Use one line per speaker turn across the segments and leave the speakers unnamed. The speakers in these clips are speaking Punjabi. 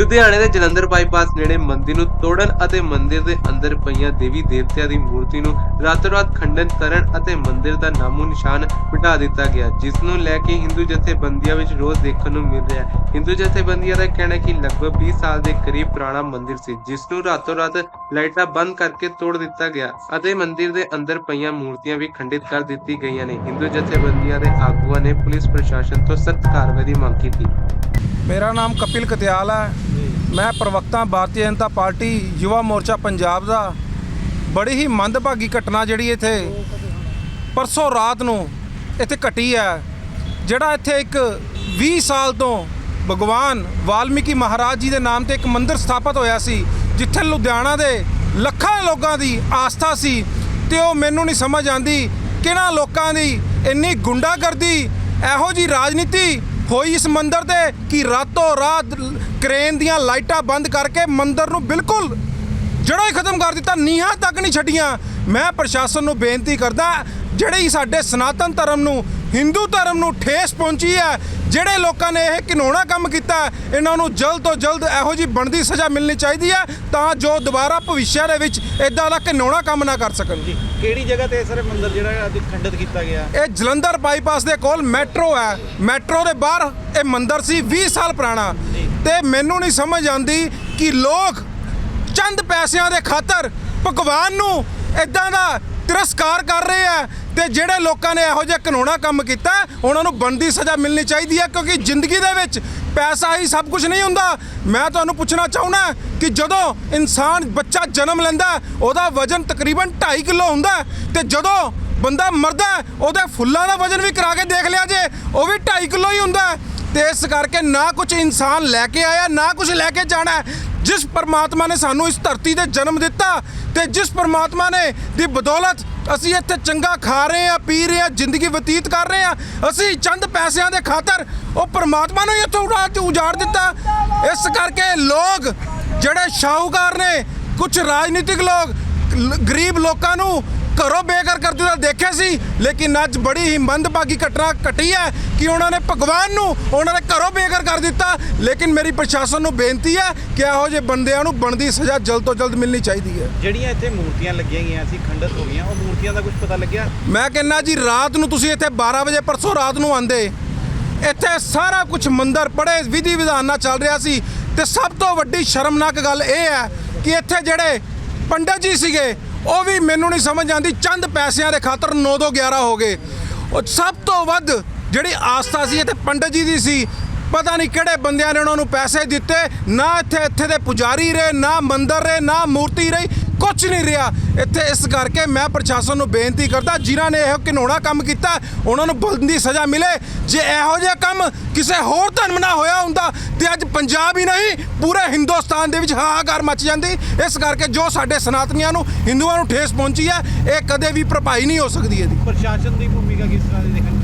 ਲੁਧਿਆਣੇ ਦੇ ਜਲੰਧਰ ਬਾਈਪਾਸ ਨੇੜੇ ਮੰਦਿਰ ਨੂੰ ਤੋੜਨ ਅਤੇ ਮੰਦਿਰ ਦੇ ਅੰਦਰ ਪਈਆਂ ਦੇਵੀ ਦੇਵਤਿਆਂ ਦੀ ਮੂਰਤੀ ਨੂੰ ਰਾਤੋਂ-ਰਾਤ ਖੰਡਨ ਕਰਨ ਅਤੇ ਮੰਦਿਰ ਦਾ ਨਾਮੋ ਨਿਸ਼ਾਨ ਮਿਟਾ ਦਿੱਤਾ ਗਿਆ, ਜਿਸ ਨੂੰ ਲੈ ਕੇ ਹਿੰਦੂ ਜਥੇਬੰਦੀਆਂ ਵਿੱਚ ਰੋਸ ਦੇਖਣ ਨੂੰ ਮਿਲ ਰਿਹਾ ਹੈ। ਹਿੰਦੂ ਜਥੇਬੰਦੀਆਂ ਦਾ ਕਹਿਣਾ ਹੈ ਕਿ ਲਗਭਗ 20 ਸਾਲ ਦੇ ਕਰੀਬ ਪੁਰਾਣਾ ਮੰਦਿਰ ਸੀ, ਜਿਸ ਨੂੰ ਰਾਤੋਂ-ਰਾਤ ਲਾਈਟਾਂ ਬੰਦ ਕਰਕੇ ਤੋੜ ਦਿੱਤਾ ਗਿਆ ਅਤੇ ਮੰਦਿਰ ਦੇ ਅੰਦਰ ਪਈਆਂ ਮੂਰਤੀਆਂ ਵੀ ਖੰਡਿਤ ਕਰ ਦਿੱਤੀ ਗਈਆਂ ਨੇ। ਹਿੰਦੂ ਜਥੇਬੰਦੀਆਂ ਦੇ ਆਗੂਆਂ ਨੇ ਪੁਲਿਸ ਪ੍ਰਸ਼ਾਸਨ ਤੋਂ ਸਖਤ ਕਾਰਵਾਈ ਦੀ ਮੰਗ ਕੀਤੀ।
ਮੇਰਾ ਨਾਮ ਕਪਿਲ ਕਤਿਆਲ ਹੈ। ਮੈਂ ਪ੍ਰਵਕਤਾ ਭਾਰਤੀ ਜਨਤਾ ਪਾਰਟੀ ਯੁਵਾ ਮੋਰਚਾ ਪੰਜਾਬ ਦਾ ਬੜੀ ਹੀ ਮੰਦਭਾਗੀ ਘਟਨਾ ਜਿਹੜੀ ਇੱਥੇ ਪਰਸੋਂ ਰਾਤ ਨੂੰ ਇੱਥੇ ਘਟੀ ਹੈ, ਜਿਹੜਾ ਇੱਥੇ ਇੱਕ 20 ਸਾਲ ਤੋਂ ਭਗਵਾਨ ਵਾਲਮੀਕੀ ਮਹਾਰਾਜ ਜੀ ਦੇ ਨਾਮ ਤੇ ਇੱਕ ਮੰਦਿਰ ਸਥਾਪਿਤ ਹੋਇਆ ਸੀ, ਜਿੱਥੇ ਲੁਧਿਆਣਾ ਦੇ ਲੱਖਾਂ ਲੋਕਾਂ ਦੀ ਆਸਥਾ ਸੀ ਤੇ ਉਹ ਮੈਨੂੰ ਨਹੀਂ ਸਮਝ ਆਂਦੀ ਕਿਹਨਾਂ ਲੋਕਾਂ ਦੀ ਇੰਨੀ ਗੁੰਡਾਗਰਦੀ, ਇਹੋ ਜੀ ਰਾਜਨੀਤੀ ਹੋਈ ਇਸ ਮੰਦਿਰ ਤੇ ਕਿ ਰਾਤੋਂ ਰਾਤ ਕ੍ਰੇਨ ਦੀਆਂ ਲਾਈਟਾਂ ਬੰਦ ਕਰਕੇ ਮੰਦਿਰ ਨੂੰ ਬਿਲਕੁਲ ਜੜੋਂ ਹੀ ਖਤਮ ਕਰ ਦਿੱਤਾ, ਨੀਹਾਂ ਤੱਕ ਨਹੀਂ ਛੱਡੀਆਂ। ਮੈਂ ਪ੍ਰਸ਼ਾਸਨ ਨੂੰ ਬੇਨਤੀ ਕਰਦਾ, ਜਿਹੜੇ ਸਾਡੇ ਸਨਾਤਨ ਧਰਮ ਨੂੰ ਹਿੰਦੂ ਧਰਮ ਨੂੰ ਠੇਸ ਪਹੁੰਚੀ ਹੈ ਜਿਹੜੇ ਲੋਕਾਂ ਨੇ ਇਹ ਘਿਨੌਣਾ ਕੰਮ ਕੀਤਾ ਇਹਨਾਂ ਨੂੰ ਜਲਦ ਤੋਂ ਜਲਦ ਇਹੋ ਜੀ ਬਣਦੀ ਸਜ਼ਾ ਮਿਲਣੀ ਚਾਹੀਦੀ ਹੈ ਤਾਂ ਜੋ ਦੁਬਾਰਾ ਭਵਿੱਖ ਦੇ ਵਿੱਚ ਇਦਾਂ ਦਾ ਘਿਨੌਣਾ ਕੰਮ ਨਾ ਕਰ ਸਕਣ।
ਜੀ ਕਿਹੜੀ ਜਗ੍ਹਾ ਤੇ ਸਰ ਮੰਦਿਰ ਜਿਹੜਾ ਅੱਜ ਖੰਡਿਤ ਕੀਤਾ ਗਿਆ?
ਇਹ ਜਲੰਧਰ ਬਾਈਪਾਸ ਦੇ ਕੋਲ ਮੈਟਰੋ ਹੈ ਮੈਟਰੋ ਦੇ ਬਾਹਰ ਇਹ ਮੰਦਿਰ ਸੀ 20 ਸਾਲ ਪੁਰਾਣਾ। ਤੇ ਮੈਨੂੰ ਨਹੀਂ ਸਮਝ ਆਉਂਦੀ ਕਿ ਲੋਕ ਚੰਦ ਪੈਸਿਆਂ ਦੇ ਖਾਤਰ ਭਗਵਾਨ ਨੂੰ ਇਦਾਂ ਦਾ ਤਿਰਸਕਾਰ ਕਰ ਰਹੇ ਆ ਤੇ ਜਿਹੜੇ ਲੋਕਾਂ ਨੇ ਇਹੋ ਜਿਹਾ ਕਾਨੂੰਨਾ ਕੰਮ ਕੀਤਾ ਉਹਨਾਂ ਨੂੰ ਬਣਦੀ ਸਜ਼ਾ ਮਿਲਣੀ ਚਾਹੀਦੀ ਹੈ ਕਿਉਂਕਿ ਜ਼ਿੰਦਗੀ ਦੇ ਵਿੱਚ ਪੈਸਾ ਹੀ ਸਭ ਕੁਝ ਨਹੀਂ ਹੁੰਦਾ ਮੈਂ ਤੁਹਾਨੂੰ ਪੁੱਛਣਾ ਚਾਹੁੰਦਾ ਕਿ ਜਦੋਂ ਇਨਸਾਨ ਬੱਚਾ ਜਨਮ ਲੈਂਦਾ ਉਹਦਾ ਵਜ਼ਨ ਤਕਰੀਬਨ 2.5 ਕਿਲੋ ਹੁੰਦਾ ਹੈ ਤੇ ਜਦੋਂ ਬੰਦਾ ਮਰਦਾ ਉਹਦੇ ਫੁੱਲਾਂ ਦਾ ਵਜ਼ਨ ਵੀ ਕਰਾ ਕੇ ਦੇਖ ਲਿਆ ਜੇ ਉਹ ਵੀ 2.5 ਕਿਲੋ ਹੀ ਹੁੰਦਾ ਹੈ। ਤੇ ਇਸ ਕਰਕੇ ਨਾ ਕੁਝ ਇਨਸਾਨ ਲੈ ਕੇ ਆਇਆ ਨਾ ਕੁਝ ਲੈ ਕੇ ਜਾਣਾ ਜਿਸ ਪਰਮਾਤਮਾ ਨੇ ਸਾਨੂੰ ਇਸ ਧਰਤੀ ਤੇ ਜਨਮ ਦਿੱਤਾ ਤੇ ਜਿਸ ਪਰਮਾਤਮਾ ਨੇ ਦੀ ਬਦੌਲਤ ਅਸੀਂ ਇੱਥੇ ਚੰਗਾ ਖਾ ਰਹੇ ਆ ਪੀ ਰਹੇ ਆ ਜ਼ਿੰਦਗੀ ਬਤੀਤ ਕਰ ਰਹੇ ਆ ਅਸੀਂ ਚੰਦ ਪੈਸਿਆਂ ਦੇ ਖਾਤਰ ਉਹ ਪਰਮਾਤਮਾ ਨੂੰ ਇੱਥੋਂ ਉਡਾ ਉਜਾੜ ਦਿੱਤਾ। ਇਸ ਕਰਕੇ ਲੋਕ ਜਿਹੜੇ ਸ਼ਾਹੂਕਾਰ ਨੇ ਕੁਝ ਰਾਜਨੀਤਿਕ ਲੋਕ ਗਰੀਬ ਲੋਕਾਂ ਨੂੰ ਘਰੋਂ ਬੇਘਰ ਕਰ ਦਿੱਤਾ ਦੇਖਿਆ ਸੀ ਲੇਕਿਨ ਅੱਜ ਬੜੀ ਹੀ ਮੰਦਭਾਗੀ ਘਟਨਾ ਘਟੀ ਹੈ ਕਿ ਉਹਨਾਂ ਨੇ ਭਗਵਾਨ ਨੂੰ ਉਹਨਾਂ ਦੇ ਘਰੋਂ ਬੇਘਰ ਕਰ ਦਿੱਤਾ। ਲੇਕਿਨ ਮੇਰੀ ਪ੍ਰਸ਼ਾਸਨ ਨੂੰ ਬੇਨਤੀ ਹੈ ਕਿ ਇਹੋ ਜਿਹੇ ਬੰਦਿਆਂ ਨੂੰ ਬਣਦੀ ਸਜ਼ਾ ਜਲਦ ਤੋਂ ਜਲਦ ਮਿਲਣੀ ਚਾਹੀਦੀ ਹੈ।
ਜਿਹੜੀਆਂ ਇੱਥੇ ਮੂਰਤੀਆਂ ਲੱਗੀਆਂ ਗਈਆਂ ਸੀ ਖੰਡਿਤ ਹੋ ਗਈਆਂ ਉਹ ਮੂਰਤੀਆਂ ਦਾ ਕੁਝ ਪਤਾ ਲੱਗਿਆ?
ਮੈਂ ਕਹਿੰਨਾ ਜੀ ਰਾਤ ਨੂੰ ਤੁਸੀਂ ਇੱਥੇ 12 ਵਜੇ ਪਰਸੋਂ ਰਾਤ ਨੂੰ ਆਂਦੇ ਇੱਥੇ ਸਾਰਾ ਕੁਝ ਮੰਦਰ ਪੜੇ ਵਿਧੀ ਵਿਧਾਨ ਨਾਲ ਚੱਲ ਰਿਹਾ ਸੀ। ਤੇ ਸਭ ਤੋਂ ਵੱਡੀ ਸ਼ਰਮਨਾਕ ਗੱਲ ਇਹ ਹੈ ਕਿ ਇੱਥੇ ਜਿਹੜੇ ਪੰਡਤ ਜੀ ਸੀਗੇ ਉਹ ਵੀ ਮੈਨੂੰ ਨਹੀਂ ਸਮਝ ਆਉਂਦੀ, ਚੰਦ ਪੈਸਿਆਂ ਦੇ ਖਾਤਰ 9 ਤੋਂ 11 ਹੋ ਗਏ। ਉਹ ਸਭ ਤੋਂ ਵੱਧ ਜਿਹੜੀ ਆਸਥਾ ਸੀ, ਇੱਥੇ ਪੰਡਤ ਜੀ ਦੀ ਸੀ, ਪਤਾ ਨਹੀਂ ਕਿਹੜੇ ਬੰਦਿਆਂ ਨੇ ਉਹਨਾਂ ਨੂੰ ਪੈਸੇ ਦਿੱਤੇ, ਨਾ ਇੱਥੇ ਇੱਥੇ ਦੇ ਪੁਜਾਰੀ ਰਹੇ, ਨਾ ਮੰਦਰ ਰਹੇ, ਨਾ ਮੂਰਤੀ ਰਹੀ। ਕੁਝ ਨਹੀਂ ਰਿਹਾ। ਇੱਥੇ ਇਸ ਕਰਕੇ ਮੈਂ ਪ੍ਰਸ਼ਾਸਨ ਨੂੰ ਬੇਨਤੀ ਕਰਦਾ ਜਿਨ੍ਹਾਂ ਨੇ ਇਹ ਘਿਨੌਣਾ ਕੰਮ ਕੀਤਾ ਉਹਨਾਂ ਨੂੰ ਬਲਦੀ ਸਜ਼ਾ ਮਿਲੇ। ਜੇ ਇਹੋ ਜਿਹਾ ਕੰਮ ਕਿਸੇ ਹੋਰ ਧਰਮ ਨਾਲ ਹੋਇਆ ਹੁੰਦਾ ਤੇ ਅੱਜ ਪੰਜਾਬ ਹੀ ਨਹੀਂ ਪੂਰੇ ਹਿੰਦੁਸਤਾਨ ਦੇ ਵਿੱਚ ਹਾਹਾਕਾਰ ਮਚ ਜਾਂਦੀ। ਇਸ ਕਰਕੇ ਜੋ ਸਾਡੇ ਸਨਾਤਨੀਆਂ ਨੂੰ ਹਿੰਦੂਆਂ ਨੂੰ ਠੇਸ ਪਹੁੰਚੀ ਹੈ ਇਹ ਕਦੇ ਵੀ ਭਰਪਾਈ ਨਹੀਂ ਹੋ ਸਕਦੀ ਇਹਦੀ।
ਪ੍ਰਸ਼ਾਸਨ ਦੀ ਭੂਮਿਕਾ ਕਿਸ ਤਰ੍ਹਾਂ ਦੀ ਦੇਖਣ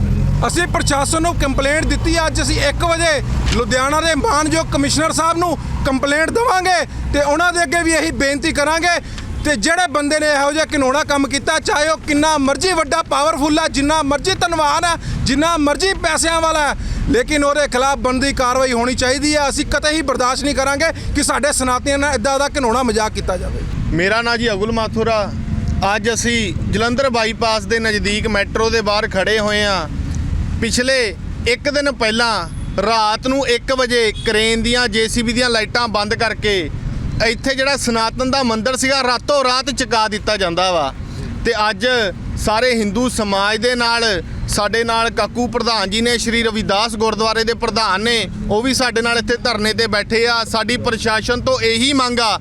ਅਸੀਂ ਪ੍ਰਸ਼ਾਸਨ ਨੂੰ ਕੰਪਲੇਂਟ ਦਿੱਤੀ। ਅੱਜ ਅਸੀਂ 1 ਵਜੇ ਲੁਧਿਆਣਾ ਦੇ ਮਾਨਯੋਗ ਕਮਿਸ਼ਨਰ ਸਾਹਿਬ ਨੂੰ ਕੰਪਲੇਂਟ ਦੇਵਾਂਗੇ ਤੇ ਉਹਨਾਂ ਦੇ ਅੱਗੇ ਵੀ ਇਹੀ ਬੇਨਤੀ ਕਰਾਂਗੇ ਤੇ ਜਿਹੜੇ ਬੰਦੇ ਨੇ ਇਹੋ ਜਿਹਾ ਘਿਨੌਣਾ ਕੰਮ ਕੀਤਾ, ਚਾਹੇ ਉਹ ਕਿੰਨਾ ਮਰਜ਼ੀ ਵੱਡਾ ਪਾਵਰਫੁੱਲ ਹੈ ਜਿੰਨਾ ਮਰਜ਼ੀ ਧਨਵਾਨ ਹੈ ਜਿੰਨਾ ਮਰਜ਼ੀ ਪੈਸਿਆਂ ਵਾਲਾ ਲੇਕਿਨ ਉਹਦੇ ਖਿਲਾਫ ਬਣਦੀ ਕਾਰਵਾਈ ਹੋਣੀ ਚਾਹੀਦੀ ਹੈ ਅਸੀਂ ਕਦੇ ਹੀ ਬਰਦਾਸ਼ਤ ਨਹੀਂ ਕਰਾਂਗੇ ਕਿ ਸਾਡੇ ਸਨਾਤੀਆਂ ਨਾਲ ਇਦਾਂ ਦਾ ਘਿਨੌਣਾ ਮਜ਼ਾਕ ਕੀਤਾ ਜਾਵੇ।
ਮੇਰਾ ਨਾਂ ਜੀ ਅਗੁਲ ਮਾਥੁਰਾ। ਅੱਜ ਅਸੀਂ ਜਲੰਧਰ ਬਾਈਪਾਸ ਦੇ ਨਜ਼ਦੀਕ ਮੈਟਰੋ ਦੇ ਬਾਹਰ ਖੜੇ ਹੋਏ ਆ ਪਿਛਲੇ ਇੱਕ ਦਿਨ ਪਹਿਲਾਂ ਰਾਤ ਨੂੰ 1 ਵਜੇ ਕ੍ਰੇਨ ਦੀਆਂ ਜੀਸੀਬੀ ਦੀਆਂ ਲਾਈਟਾਂ ਬੰਦ ਕਰਕੇ ਇੱਥੇ ਜਿਹੜਾ ਸਨਾਤਨ ਦਾ ਮੰਦਿਰ ਸੀਗਾ, ਰਾਤੋਂ ਰਾਤ ਚੁਕਾ ਦਿੱਤਾ ਜਾਂਦਾ ਵਾ। ਤੇ ਅੱਜ ਸਾਰੇ ਹਿੰਦੂ ਸਮਾਜ ਦੇ ਨਾਲ, ਸਾਡੇ ਨਾਲ ਕਾਕੂ ਪ੍ਰਧਾਨ ਜੀ ਨੇ, ਸ਼੍ਰੀ ਰਵਿਦਾਸ ਗੁਰਦੁਆਰੇ ਦੇ ਪ੍ਰਧਾਨ ਨੇ, ਉਹ ਵੀ ਸਾਡੇ ਨਾਲ ਇੱਥੇ ਧਰਨੇ ਤੇ ਬੈਠੇ ਆ। ਸਾਡੀ ਪ੍ਰਸ਼ਾਸਨ ਤੋਂ ਇਹੀ ਮੰਗ ਆ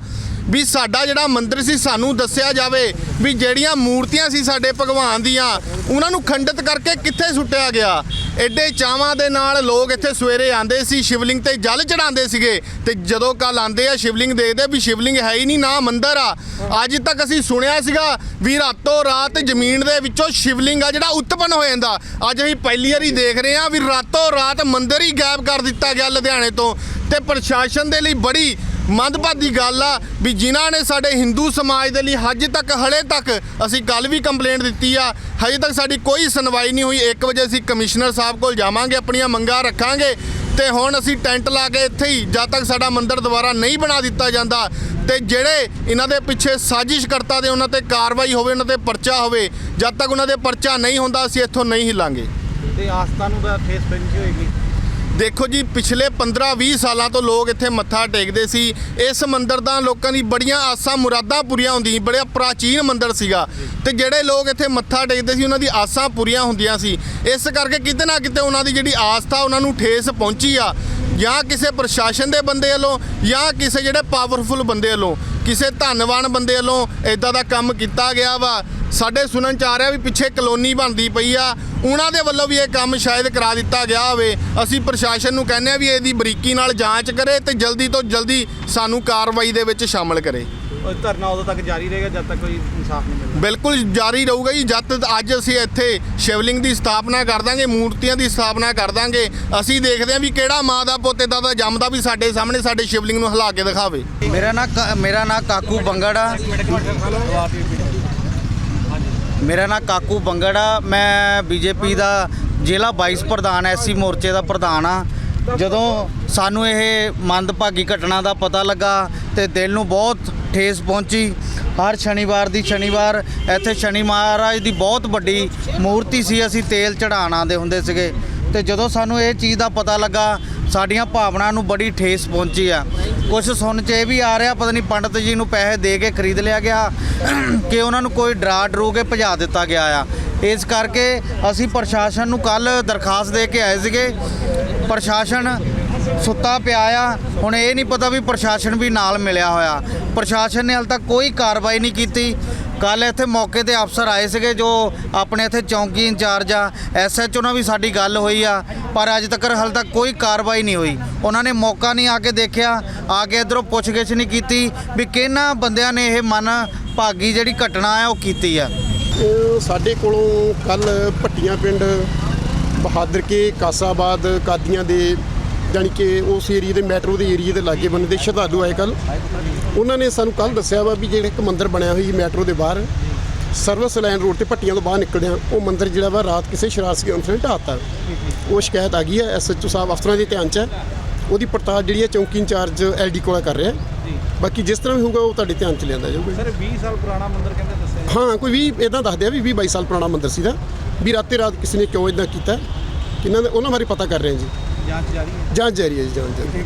ਵੀ ਸਾਡਾ ਜਿਹੜਾ ਮੰਦਿਰ ਸੀ, ਸਾਨੂੰ ਦੱਸਿਆ ਜਾਵੇ ਵੀ ਜਿਹੜੀਆਂ ਮੂਰਤੀਆਂ ਸੀ ਸਾਡੇ ਭਗਵਾਨ ਦੀਆਂ, ਉਹਨਾਂ ਨੂੰ ਖੰਡਿਤ ਕਰਕੇ ਕਿੱਥੇ ਸੁੱਟਿਆ ਗਿਆ? ਐਡੇ ਚਾਵਾਂ ਦੇ ਨਾਲ ਲੋਕ ਇੱਥੇ ਸਵੇਰੇ ਆਂਦੇ ਸੀ, ਸ਼ਿਵਲਿੰਗ ਤੇ ਜਲ ਚੜਾਉਂਦੇ ਸੀਗੇ ਤੇ ਜਦੋਂ ਕੱਲ ਆਂਦੇ ਆ, ਸ਼ਿਵਲਿੰਗ ਦੇਖਦੇ ਵੀ ਸ਼ਿਵਲਿੰਗ ਹੈ ਹੀ ਨਹੀਂ, ਨਾ ਮੰਦਿਰ ਆ। ਅੱਜ ਤੱਕ ਅਸੀਂ ਸੁਣਿਆ ਸੀਗਾ ਵੀ ਰਾਤੋਂ ਰਾਤ ਜ਼ਮੀਨ ਦੇ ਵਿੱਚੋਂ ਸ਼ਿਵਲਿੰਗ ਆ ਜਿਹੜਾ ਉਤਪੰਨ ਹੋ ਜਾਂਦਾ। ਅੱਜ ਅਸੀਂ ਪਹਿਲੀ ਵਾਰੀ ਦੇਖ ਰਹੇ ਆ ਵੀ ਰਾਤੋਂ ਰਾਤ ਮੰਦਿਰ ਹੀ ਗਾਇਬ ਕਰ ਦਿੱਤਾ ਗਿਆ ਲੁਧਿਆਣੇ ਤੋਂ। ਤੇ ਪ੍ਰਸ਼ਾਸਨ ਦੇ ਲਈ ਬੜੀ ਮੰਦਭਾਗੀ ਗੱਲ ਆ ਵੀ ਜਿਨ੍ਹਾਂ ਨੇ ਸਾਡੇ ਹਿੰਦੂ ਸਮਾਜ ਦੇ ਲਈ ਹਜੇ ਤੱਕ, ਹਲੇ ਤੱਕ ਅਸੀਂ ਕੱਲ ਵੀ ਕੰਪਲੇਂਟ ਦਿੱਤੀ ਆ, ਹਜੇ ਤੱਕ ਸਾਡੀ ਕੋਈ ਸੁਣਵਾਈ ਨਹੀਂ ਹੋਈ। 1 ਵਜੇ ਅਸੀਂ ਕਮਿਸ਼ਨਰ ਸਾਹਿਬ ਕੋਲ ਜਾਵਾਂਗੇ, ਆਪਣੀਆਂ ਮੰਗਾਂ ਰੱਖਾਂਗੇ ਤੇ ਹੁਣ ਅਸੀਂ ਟੈਂਟ ਲਾ ਕੇ ਇੱਥੇ ਹੀ ਜਦ ਤੱਕ ਸਾਡਾ ਮੰਦਿਰ ਦੁਬਾਰਾ ਨਹੀਂ ਬਣਾ ਦਿੱਤਾ ਜਾਂਦਾ ਤੇ ਜਿਹੜੇ ਇਹਨਾਂ ਦੇ ਪਿੱਛੇ ਸਾਜ਼ਿਸ਼ ਕਰਤਾ ਦੇ ਉਹਨਾਂ ਤੇ ਕਾਰਵਾਈ ਹੋਵੇ, ਉਹਨਾਂ ਤੇ ਪਰਚਾ ਹੋਵੇ, ਜਦ ਤੱਕ ਉਹਨਾਂ ਦੇ ਪਰਚਾ ਨਹੀਂ ਹੁੰਦਾ, ਅਸੀਂ ਇੱਥੋਂ ਨਹੀਂ ਹਿੱਲਾਂਗੇ।
ਤੇ ਆਸਥਾ ਨੂੰ ਤਾਂ ਠੇਸ ਪੈਂਦੀ ਹੋਏਗੀ।
ਦੇਖੋ ਜੀ, ਪਿਛਲੇ 15-20 ਸਾਲਾਂ ਤੋਂ ਲੋਕ ਇੱਥੇ ਮੱਥਾ ਟੇਕਦੇ ਸੀ। ਇਸ ਮੰਦਿਰ ਦਾ ਲੋਕਾਂ ਦੀ ਬੜੀਆਂ ਆਸਾਂ, ਮੁਰਾਦਾਂ ਪੂਰੀਆਂ ਹੁੰਦੀਆਂ ਬੜਾ ਪ੍ਰਾਚੀਨ ਮੰਦਿਰ ਸੀਗਾ। ਤੇ ਜਿਹੜੇ ਲੋਕ ਇੱਥੇ ਮੱਥਾ ਟੇਕਦੇ ਸੀ, ਉਹਨਾਂ ਦੀ ਆਸਾਂ ਪੂਰੀਆਂ ਹੁੰਦੀਆਂ ਸੀ। ਇਸ ਕਰਕੇ ਕਿਤੇ ਨਾ ਕਿਤੇ ਉਹਨਾਂ ਦੀ ਜਿਹੜੀ ਆਸਥਾ, ਉਹਨਾਂ ਨੂੰ ਠੇਸ ਪਹੁੰਚੀ ਆ। ਜਾਂ ਕਿਸੇ ਪ੍ਰਸ਼ਾਸਨ ਦੇ ਬੰਦੇ ਵੱਲੋਂ, ਜਾਂ ਕਿਸੇ ਜਿਹੜੇ ਪਾਵਰਫੁਲ ਬੰਦੇ ਵੱਲੋਂ, ਕਿਸੇ ਧੰਨਵਾਨ ਬੰਦੇ ਵੱਲੋਂ ਇਦਾਂ ਦਾ ਕੰਮ ਕੀਤਾ ਗਿਆ ਵਾ। ਸਾਡੇ ਸੁਣਨ ਚ ਆ ਰਿਹਾ ਵੀ ਪਿੱਛੇ ਕਲੋਨੀ ਬਣਦੀ ਪਈ ਆ। ਉਹਨਾਂ ਦੇ ਵੱਲੋਂ ਵੀ ਇਹ ਕੰਮ ਸ਼ਾਇਦ ਕਰਾ ਦਿੱਤਾ ਗਿਆ ਹੋਵੇ। ਅਸੀਂ ਪ੍ਰਸ਼ਾਸਨ ਨੂੰ ਕਹਿੰਦੇ ਆ ਵੀ ਇਹਦੀ ਬਰੀਕੀ ਨਾਲ ਜਾਂਚ ਕਰੇ ਤੇ ਜਲਦੀ ਤੋਂ ਜਲਦੀ ਸਾਨੂੰ ਕਾਰਵਾਈ ਦੇ ਵਿੱਚ ਸ਼ਾਮਲ ਕਰੇ।
ਉਹ ਧਰਨਾ ਉਦੋਂ ਤੱਕ ਜਾਰੀ ਰਹੇਗਾ ਜਦ ਤੱਕ ਕੋਈ ਇਨਸਾਫ ਨਹੀਂ ਮਿਲਦਾ।
ਬਿਲਕੁਲ ਜਾਰੀ ਰਹੂਗਾ ਜੀ। ਜਦ ਤੱਕ ਅੱਜ ਅਸੀਂ ਇੱਥੇ ਸ਼ਿਵਲਿੰਗ ਦੀ ਸਥਾਪਨਾ ਕਰ ਦਾਂਗੇ ਮੂਰਤੀਆਂ ਦੀ ਸਥਾਪਨਾ ਕਰ ਦਾਂਗੇ ਅਸੀਂ ਦੇਖਦੇ ਹਾਂ ਵੀ ਕਿਹੜਾ ਮਾਂ ਦਾ ਪੁੱਤ ਇਦਾਂ ਦਾ ਜੰਮਦਾ ਵੀ ਸਾਡੇ ਸਾਹਮਣੇ ਸਾਡੇ ਸ਼ਿਵਲਿੰਗ ਨੂੰ ਹਿਲਾ ਕੇ ਦਿਖਾਵੇ।
ਮੇਰਾ ਨਾਂ ਕਾ- ਮੇਰਾ ਨਾਂ ਕਾਕੂ ਬੰਗੜ ਆ। ਮੇਰਾ ਨਾਂ ਕਾਕੂ ਬੰਗੜ ਆ ਮੈਂ ਬੀਜੇਪੀ ਦਾ ਜ਼ਿਲ੍ਹਾ ਵਾਈਸ ਪ੍ਰਧਾਨ, ਐਸਸੀ ਮੋਰਚੇ ਦਾ ਪ੍ਰਧਾਨ ਆ ਜਦੋਂ ਸਾਨੂੰ ਇਹ ਮੰਦਭਾਗੀ ਘਟਨਾ ਦਾ ਪਤਾ ਲੱਗਾ ਤੇ ਦਿਲ ਨੂੰ ਬਹੁਤ ਠੇਸ ਪਹੁੰਚੀ। ਹਰ ਸ਼ਨੀਵਾਰ ਦੀ ਸ਼ਨੀਵਾਰ, ਇੱਥੇ ਸ਼ਨੀ ਮਹਾਰਾਜ ਦੀ ਬਹੁਤ ਵੱਡੀ ਮੂਰਤੀ ਸੀ, ਅਸੀਂ ਤੇਲ ਚੜਾਉਣ ਆਉਂਦੇ ਹੁੰਦੇ ਸੀਗੇ। ਤੇ ਜਦੋਂ ਸਾਨੂੰ ਇਹ ਚੀਜ਼ ਦਾ ਪਤਾ ਲੱਗਾ ਸਾਡੀਆਂ ਭਾਵਨਾ ਨੂੰ ਬੜੀ ਠੇਸ ਪਹੁੰਚੀ ਆ। ਕੁਝ ਸੁਣ ਚ ਇਹ ਵੀ ਆ ਰਿਹਾ, ਪਤਾ ਨਹੀਂ ਪੰਡਤ ਜੀ ਨੂੰ ਪੈਸੇ ਦੇ ਕੇ ਖਰੀਦ ਲਿਆ ਗਿਆ, ਕਿ ਉਹਨਾਂ ਨੂੰ ਕੋਈ ਡਰਾ ਡਰੂ ਕੇ ਭਜਾ ਦਿੱਤਾ ਗਿਆ ਆ। ਇਸ ਕਰਕੇ ਅਸੀਂ ਪ੍ਰਸ਼ਾਸਨ ਨੂੰ ਕੱਲ ਦਰਖਾਸਤ ਦੇ ਕੇ ਆਏ ਸੀਗੇ। ਪ੍ਰਸ਼ਾਸਨ ਸੁੱਤਾ ਪਿਆ ਆ। ਹੁਣ ਇਹ ਨਹੀਂ ਪਤਾ ਵੀ ਪ੍ਰਸ਼ਾਸਨ ਵੀ ਨਾਲ ਮਿਲਿਆ ਹੋਇਆ। ਪ੍ਰਸ਼ਾਸਨ ਨੇ ਹਾਲ ਤੱਕ ਕੋਈ ਕਾਰਵਾਈ ਨਹੀਂ ਕੀਤੀ। ਕੱਲ ਇੱਥੇ ਮੌਕੇ ਤੇ ਅਫਸਰ ਆਏ ਸੀਗੇ ਜੋ ਆਪਣੇ ਇੱਥੇ ਚੌਂਕੀ ਇੰਚਾਰਜ ਆ ਐਸਐਚਓ ਨਾਲ ਵੀ ਸਾਡੀ ਗੱਲ ਹੋਈ ਆ, ਪਰ ਅੱਜ ਤੱਕ ਹਾਲ ਤੱਕ ਕੋਈ ਕਾਰਵਾਈ ਨਹੀਂ ਹੋਈ। ਉਹਨਾਂ ਨੇ ਮੌਕਾ ਨਹੀਂ ਆ ਕੇ ਦੇਖਿਆ, ਆ ਕੇ ਇਧਰੋਂ ਪੁੱਛਗਿੱਛ ਨਹੀਂ ਕੀਤੀ ਵੀ ਕਿਹਨਾਂ ਬੰਦਿਆਂ ਨੇ ਇਹ ਮਨ ਭਾਗੀ ਜਿਹੜੀ ਘਟਨਾ ਹੈ ਉਹ ਕੀਤੀ ਆ।
ਸਾਡੇ ਕੋਲੋਂ ਕੱਲ ਭੱਟੀਆਂ ਪਿੰਡ ਬਹਾਦਰ ਕੇ ਕਾਸਾਬਾਦ ਕਾਦੀਆਂ ਦੇ, ਜਾਣੀ ਕਿ ਉਸ ਏਰੀਏ ਦੇ ਮੈਟਰੋ ਦੇ ਏਰੀਏ ਦੇ ਲਾਗੇ ਬੰਨੇ ਦੇ ਸ਼ਰਧਾਲੂ ਆਏ ਕੱਲ ਉਹਨਾਂ ਨੇ ਸਾਨੂੰ ਕੱਲ ਦੱਸਿਆ ਵਾ ਵੀ ਜਿਹੜਾ ਇੱਕ ਮੰਦਿਰ ਬਣਿਆ ਹੋਈ ਮੈਟਰੋ ਦੇ ਬਾਹਰ ਸਰਵਿਸ ਲਾਈਨ ਰੋਡ ਤੇ ਭੱਟੀਆਂ ਤੋਂ ਬਾਹਰ ਨਿਕਲਦਿਆਂ ਉਹ ਮੰਦਿਰ ਜਿਹੜਾ ਵਾ ਰਾਤ ਕਿਸੇ ਸ਼ਰਾਰਤੀ ਅੰਸਰ ਨੇ ਢਾਤਾ ਉਹ ਸ਼ਿਕਾਇਤ ਆ ਗਈ ਹੈ ਐਸਐਚਓ ਸਾਹਿਬ ਅਫਸਰਾਂ ਦੇ ਧਿਆਨ 'ਚ ਹੈ। ਉਹਦੀ ਪੜਤਾਲ ਜਿਹੜੀ ਹੈ ਚੌਂਕੀ ਇੰਚਾਰਜ ਐਲਡੀ ਕੋਲ ਕਰ ਰਿਹਾ ਬਾਕੀ ਜਿਸ ਤਰ੍ਹਾਂ ਵੀ ਹੋਊਗਾ ਉਹ ਤੁਹਾਡੇ ਧਿਆਨ 'ਚ ਲਿਆਂਦਾ ਜਾਊਗਾ
ਸਰ 20 ਸਾਲ ਪੁਰਾਣਾ ਮੰਦਿਰ ਕਹਿੰਦੇ ਦੱਸਿਆ
ਹਾਂ ਕੋਈ ਵੀ ਇਦਾਂ ਦੱਸਦੇ ਆ ਵੀ 20 22 ਸਾਲ ਪੁਰਾਣਾ ਮੰਦਿਰ ਸੀ ਦਾ ਵੀ ਰਾਤੇ ਰਾਤ ਕਿਸੇ ਨੇ ਕਿਉਂ ਇਦਾਂ ਕੀਤਾ ਕਿਨਾਂ ਦੇ ਉਹਨਾਂ ਬਾਰੇ ਪਤਾ ਕਰ ਰਹੇ ਹਾਂ ਜੀ।
ਜਾਂਚ ਜਾਰੀ ਹੈ।
ਜਾਂਚ ਜਾਰੀ ਹੈ ਜੀ ਜਾਂਚ ਜਾਰੀ